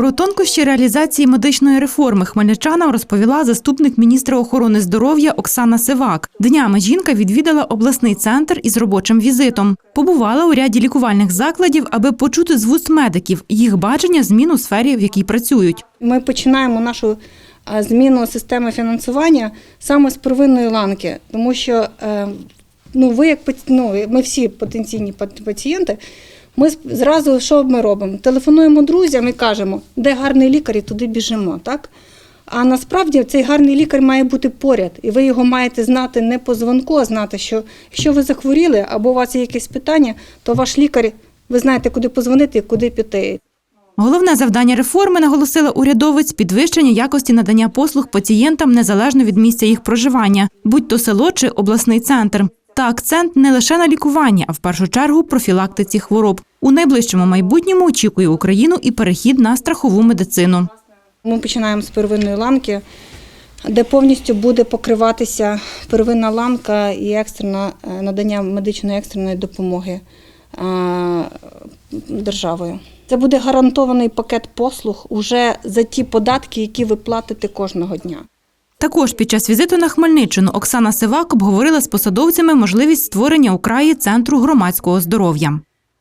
Про тонкощі реалізації медичної реформи хмельничанам розповіла заступник міністра охорони здоров'я Оксана Сивак. Днями жінка відвідала обласний центр із робочим візитом. Побувала у ряді лікувальних закладів, аби почути з вуст медиків їх бачення змін у сфері, в якій працюють. Ми починаємо нашу е, зміну системи фінансування саме з первинної ланки, тому що е, ну, ви як ну, ми всі потенційні пацієнти. Ми зразу що ми робимо? Телефонуємо друзям і кажемо, де гарний лікар, і туди біжимо. Так? А насправді цей гарний лікар має бути поряд, і ви його маєте знати не по дзвонку, а знати, що якщо ви захворіли або у вас є якесь питання, то ваш лікар, ви знаєте, куди позвонити і куди піти. Головне завдання реформи, наголосила урядовець, підвищення якості надання послуг пацієнтам незалежно від місця їх проживання, будь то село чи обласний центр. Та акцент не лише на лікуванні, а в першу чергу профілактиці хвороб. У найближчому майбутньому очікує Україну і перехід на страхову медицину. Ми починаємо з первинної ланки, де повністю буде покриватися первинна ланка і екстрена е, надання медичної екстреної допомоги е, державою. Це буде гарантований пакет послуг уже за ті податки, які ви платите кожного дня. Також під час візиту на Хмельниччину Оксана Сивак обговорила з посадовцями можливість створення у краї центру громадського здоров'я.